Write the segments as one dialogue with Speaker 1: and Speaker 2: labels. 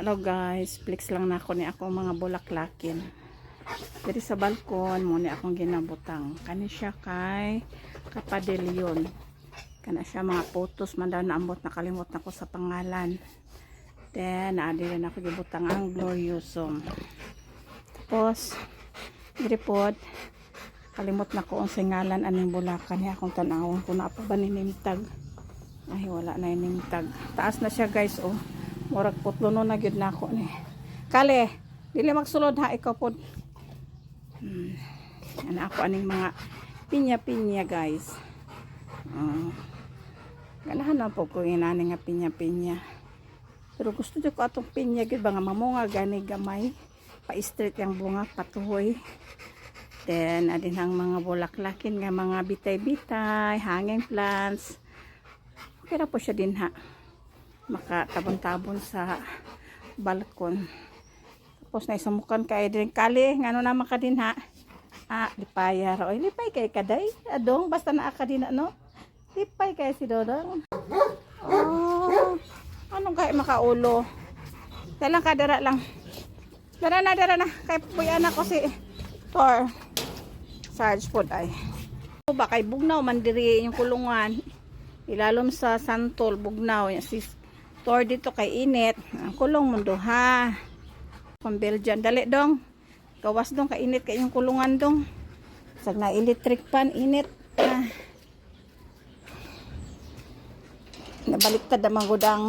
Speaker 1: Hello guys, flex lang na ako ni ako mga bulaklakin. Diri sa balkon mo ni akong ginabutang. Kani siya kay Kapadilyon. Kana siya mga photos man daw naambot nakalimot na ko sa pangalan. Then naadi rin ako gibutang ang gloriosum. Tapos diri pod kalimot na ko ang singalan aning bulakan niya akong tanawon ko na pa ba ninimtag. Ay wala na inimtag. Taas na siya guys oh. Murag putlo no na gyud nako ni. Kale, dili magsulod ha ikaw pod. Hmm. Ana ako aning mga pinya-pinya guys. Uh, ganahan na po ko inani nga pinya-pinya. Pero gusto jud ko atong pinya gyud ba nga mamunga gani gamay. Pa-straight yang bunga patuhoy. Then adin ang mga bulaklakin nga mga bitay-bitay, hanging plants. Okay ra po siya din ha makatabon-tabon sa balkon. Tapos na isamukan kay din kali ngano na maka din ha. Ah, lipaya ra. Oy, lipay kay kaday. Adong basta naa ka din no. Lipay kay si Dodong. Oh, anong kay makaulo? Dalang ka dara lang. Dara na, dara na. Kay puyan ko si Thor. Sarge food ay. Ba kay bugnaw man diri yung kulungan. Ilalom sa santol bugnaw si Thor dito kay init. Ang kulong mundo ha. Pang Belgian dali dong. Gawas dong kay init kay yung kulungan dong. Sag na electric pan init. Ah. Nabaliktad ang magudang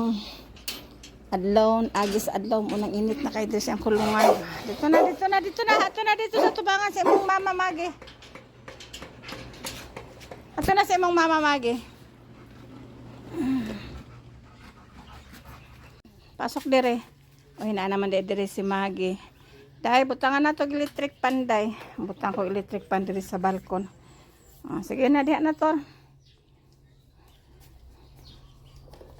Speaker 1: adlaw, agis adlaw mo nang init na kay ang kulungan. Dito na, dito na, dito na, dito na, dito sa tubangan sa imong mama magi. Ato na sa imong mama magi. Pasok dire. O hina naman dire, dire si Magi. Dahil butangan na to electric pan day. Butang ko electric pan dire sa balkon. Ah, sige na diha na to.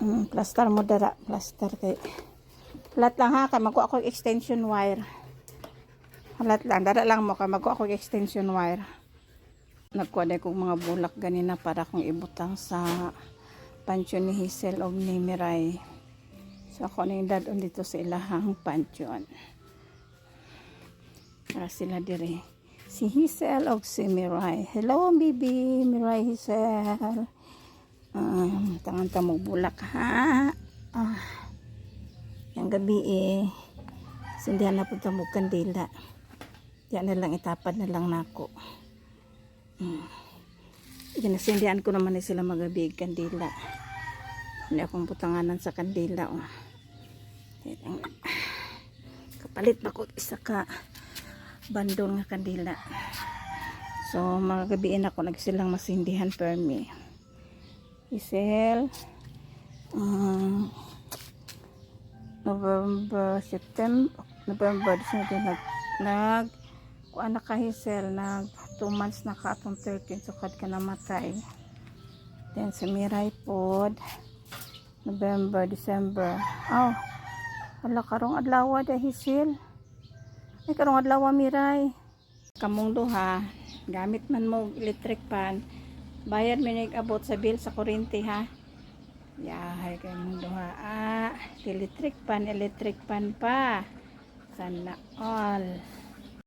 Speaker 1: Mm, plaster mo dara, plaster kay. Halat lang ha, kay magkuha ako extension wire. Halat lang, dara lang mo kay magkuha ako extension wire. Nagkuha na kong mga bulak ganina para kong ibutang sa pansyon ni Hazel o ni Mirai. So ako na yung dadon dito sa ilahang pansyon. Para sila dire. Si Hazel o si Mirai. Hello baby, Mirai Hazel. Um, tangan ta mo bulak ha. Ah. Yung gabi eh. Sindihan na punta mo kandila. Yan na lang itapad na lang nako. Hmm. Ginasindihan ko naman na sila magabig kandila. Hindi akong putanganan sa kandila. Oh. Kapalit ba ko isa ka bandol nga kandila. So, mga gabiin ako nagsilang masindihan per me. Isel, um, November, September, November, December, nag, nag, kuha na ka Hazel, nag, 2 months na ka atong 13, so kad ka namatay. Then, si Miray pod, November, December, oh, wala karong adlaw da. Ay, karong adlaw Miray. Kamong duha, gamit man mo electric pan, bayad may abot sa bill sa kuryente ha. Yahay kay mong duha. Ah, electric pan, electric pan pa. Sana all.